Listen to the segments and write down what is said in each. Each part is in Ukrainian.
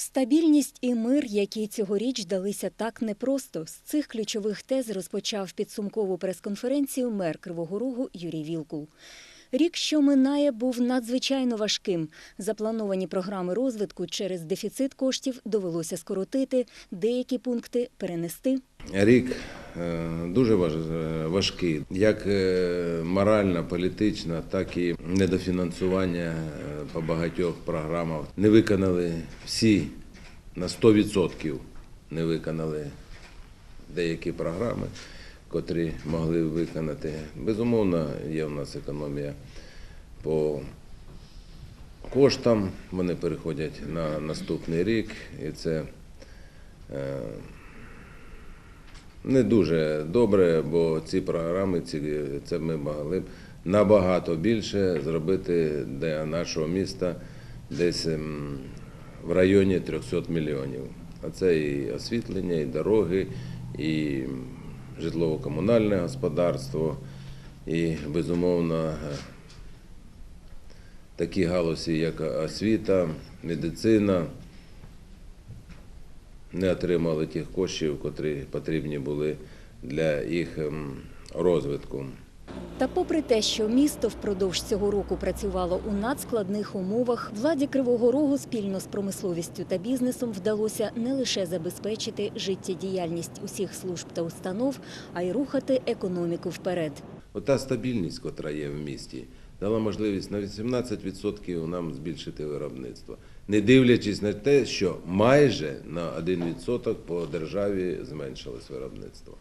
Стабільність і мир, які цьогоріч далися так непросто. З цих ключових тез розпочав підсумкову прес-конференцію мер Кривого Рогу Юрій Вілкул. Рік, що минає, був надзвичайно важким. Заплановані програми розвитку через дефіцит коштів довелося скоротити, деякі пункти перенести. Рік дуже важ- е, важкий, як е, морально, політично, так і недофінансування е, по багатьох програмах. Не виконали всі на 100% не виконали деякі програми, котрі могли виконати. Безумовно, є в нас економія по коштам. Вони переходять на наступний рік, і це. Не дуже добре, бо ці програми, ці, це ми могли б набагато більше зробити для нашого міста десь ем, в районі 300 мільйонів. А це і освітлення, і дороги, і житлово-комунальне господарство, і, безумовно, такі галузі, як освіта, медицина не отримали тих коштів, котрі потрібні були для їх ем, розвитку. Та попри те, що місто впродовж цього року працювало у надскладних умовах, владі Кривого Рогу спільно з промисловістю та бізнесом вдалося не лише забезпечити життєдіяльність усіх служб та установ, а й рухати економіку вперед. Ота стабільність, котра є в місті, дала можливість на 18% нам збільшити виробництво, не дивлячись на те, що майже на 1% по державі зменшилось виробництво.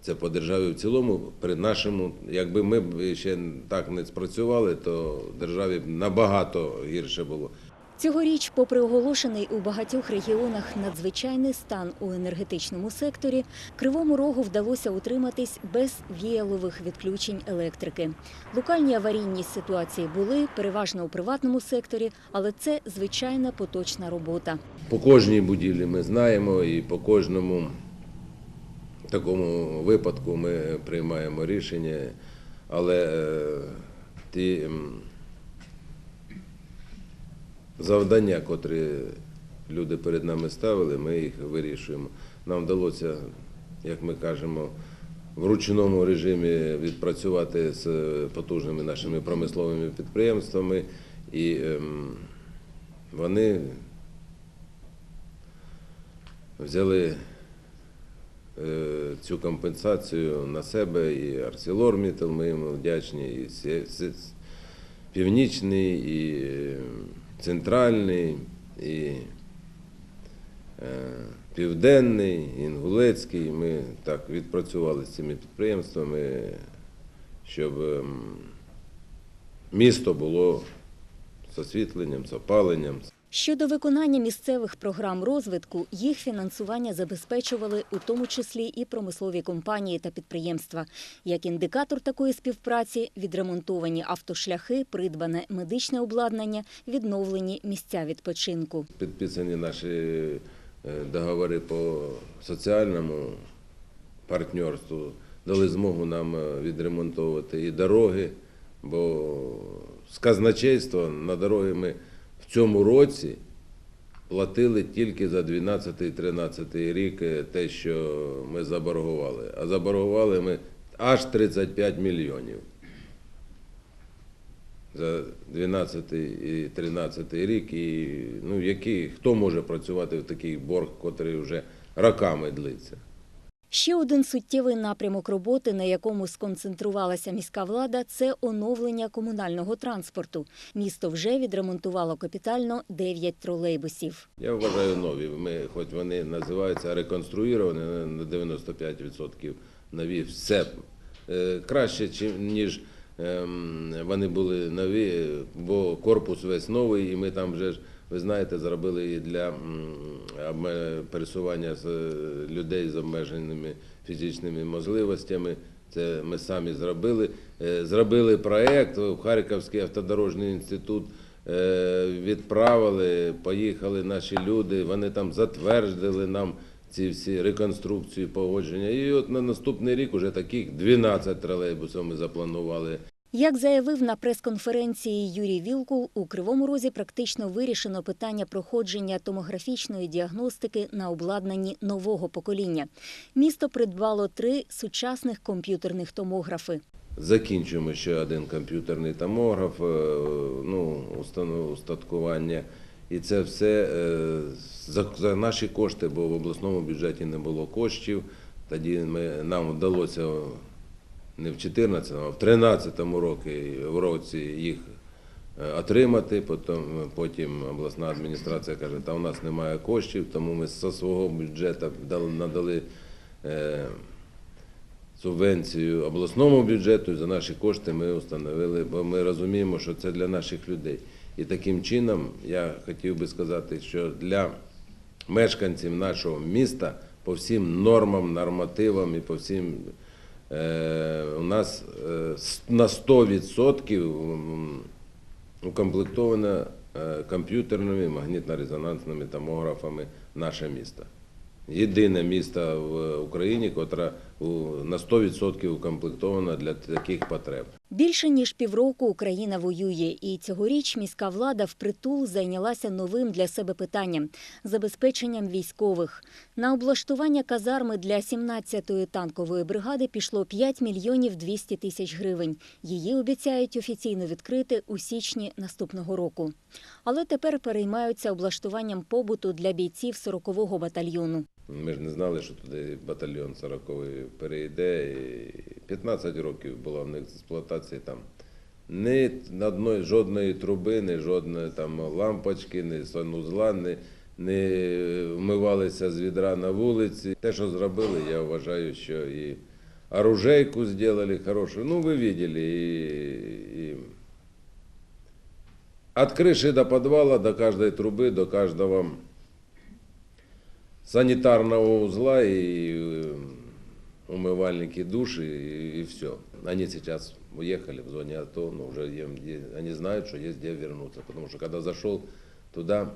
Це по державі в цілому. При нашому, якби ми ще так не спрацювали, то державі набагато гірше було. Цьогоріч, попри оголошений у багатьох регіонах надзвичайний стан у енергетичному секторі, Кривому Рогу вдалося утриматись без віялових відключень електрики. Локальні аварійні ситуації були переважно у приватному секторі, але це звичайна поточна робота. По кожній будівлі ми знаємо, і по кожному такому випадку ми приймаємо рішення, але е, ті завдання, котрі люди перед нами ставили, ми їх вирішуємо. Нам вдалося, як ми кажемо, в ручному режимі відпрацювати з потужними нашими промисловими підприємствами, і ем, вони взяли е, цю компенсацію на себе і ArcelorMittal, ми йому вдячні, і Північний, і е, Центральний, і е, Південний, і Інгулецький. Ми так відпрацювали з цими підприємствами, щоб ем, місто було з освітленням, з опаленням, Щодо виконання місцевих програм розвитку, їх фінансування забезпечували у тому числі і промислові компанії та підприємства. Як індикатор такої співпраці відремонтовані автошляхи, придбане медичне обладнання, відновлені місця відпочинку. підписані наші е, договори по соціальному партнерству, дали змогу нам е, відремонтовувати і дороги, бо з казначейства на дороги ми цьому році платили тільки за 12-13 рік е, те, що ми заборгували. А заборгували ми аж 35 мільйонів за 12 і 13 рік. І ну, який, хто може працювати в такий борг, котрий вже роками длиться? Ще один суттєвий напрямок роботи, на якому сконцентрувалася міська влада, це оновлення комунального транспорту. Місто вже відремонтувало капітально 9 тролейбусів. Я вважаю нові. Ми, хоч вони називаються реконструйовані на 95% нові, все е, краще, ніж ем, вони були нові, бо корпус весь новий, і ми там вже ж, ви знаєте, зробили і для пересування е, людей з обмеженими фізичними можливостями. Це ми самі зробили. Е, Зробили проєкт в Харківський автодорожний інститут. е, Відправили, поїхали наші люди. Вони там затвердили нам ці всі реконструкції, погодження. І от на наступний рік уже таких 12 тролейбусів ми запланували. Як заявив на прес-конференції Юрій Вілкул, у Кривому Розі практично вирішено питання проходження томографічної діагностики на обладнанні нового покоління. Місто придбало три сучасних комп'ютерних томографи. Закінчуємо ще один комп'ютерний томограф, е, ну, устаткування. І це все е, за наші кошти, бо в обласному бюджеті не було коштів. Тоді ми, нам вдалося не в 2014, а в 2013 році, в році їх е, отримати. Потім, потім обласна адміністрація каже, та у нас немає коштів, тому ми зі свого бюджету надали. е, субвенцію обласному бюджету і за наші кошти ми встановили, бо ми розуміємо, що це для наших людей. І таким чином я хотів би сказати, що для мешканців нашого міста по всім нормам, нормативам і по всім е, у нас е, на 100% м, укомплектовано е, комп'ютерними магнітно-резонансними томографами наше місто. Єдине місто в Україні, котре на 100% укомплектовано для таких потреб. Більше ніж півроку Україна воює, і цьогоріч міська влада впритул зайнялася новим для себе питанням забезпеченням військових. На облаштування казарми для 17-ї танкової бригади пішло 5 мільйонів 200 тисяч гривень. Її обіцяють офіційно відкрити у січні наступного року. Але тепер переймаються облаштуванням побуту для бійців 40-го батальйону. Ми ж не знали, що туди батальйон 40-й перейде. І 15 років була в них експлуатації там. Ні одної, жодної труби, ні жодної там лампочки, ні санузла, ні, не вмивалися з відра на вулиці. Те, що зробили, я вважаю, що і оружейку зробили хорошу. Ну, ви бачили, і, і от крыши до подвала, до каждой трубы, до каждого санитарного узла и э, умывальники, души и, все. Они сейчас уехали в зоне АТО, но уже они знают, что есть где вернуться. Потому что когда зашел туда,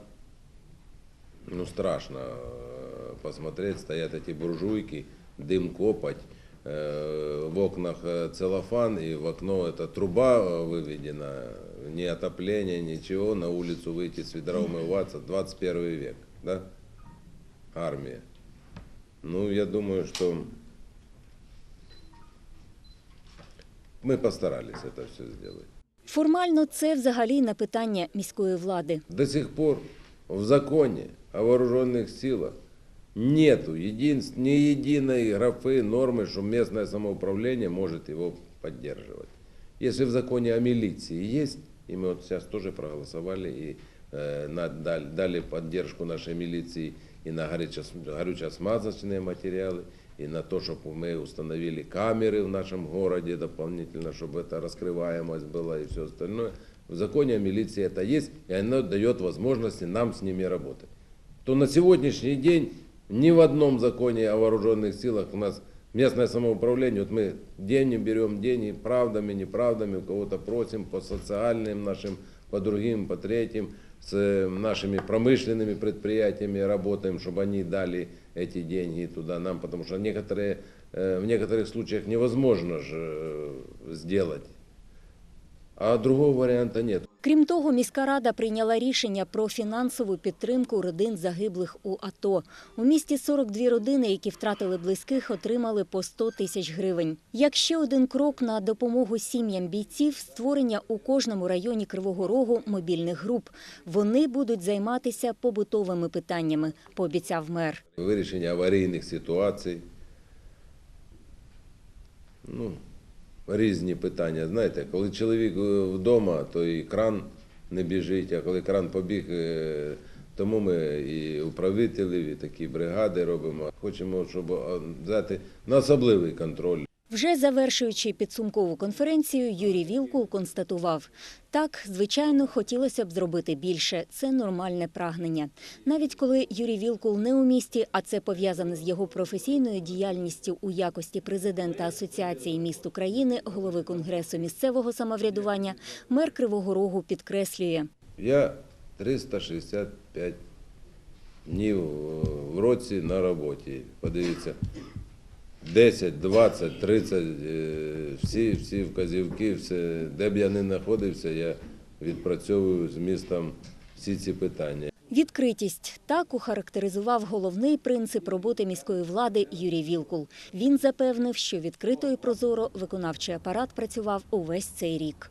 ну страшно э, посмотреть, стоят эти буржуйки, дым копоть, э, в окнах целлофан, и в окно эта труба выведена, ни отопления, ничего, на улицу выйти с ведра умываться, 21 век, да? Армия. Ну, я думаю, что мы постарались это все сделать. Формально це взагалі не питання міської влади. До сих пор в законе о вооруженных силах нету един, ни единой графы, нормы, что местное самоуправление может его поддерживать. Если в законе о милиции есть, и мы вот сейчас тоже проголосовали и э, на- дали, дали поддержку нашей милиции и на горюче- горюче-смазочные материалы, и на то, чтобы мы установили камеры в нашем городе дополнительно, чтобы это раскрываемость была и все остальное. В законе о милиции это есть, и оно дает возможности нам с ними работать. То на сегодняшний день ни в одном законе о вооруженных силах у нас местное самоуправление, вот мы деньги берем, деньги правдами, неправдами, у кого-то просим по социальным нашим, по другим, по третьим, с э, нашими промышленными предприятиями работаем, чтобы они дали эти деньги туда нам, потому что некоторые, э, в некоторых случаях невозможно же э, сделать. А другого варианта нет. Крім того, міська рада прийняла рішення про фінансову підтримку родин загиблих у АТО. У місті 42 родини, які втратили близьких, отримали по 100 тисяч гривень. Як ще один крок на допомогу сім'ям бійців, створення у кожному районі Кривого Рогу мобільних груп. Вони будуть займатися побутовими питаннями, пообіцяв мер. вирішення аварійних ситуацій. Ну, різні питання. Знаєте, коли чоловік е, вдома, то і кран не біжить, а коли кран побіг, е, тому ми і управителів, і такі бригади робимо. Хочемо, щоб взяти на особливий контроль Вже завершуючи підсумкову конференцію, Юрій Вілкул констатував: так, звичайно, хотілося б зробити більше. Це нормальне прагнення. Навіть коли Юрій Вілкул не у місті, а це пов'язане з його професійною діяльністю у якості президента Асоціації міст України, голови конгресу місцевого самоврядування, мер Кривого Рогу підкреслює. Я 365 днів е, в році на роботі. Подивіться, 10, 20, 30, е, всі, всі вказівки, все, де б я не знаходився, я відпрацьовую з містом всі ці питання. Відкритість так охарактеризував головний принцип роботи міської влади Юрій Вілкул. Він запевнив, що відкрито і прозоро виконавчий апарат працював увесь цей рік.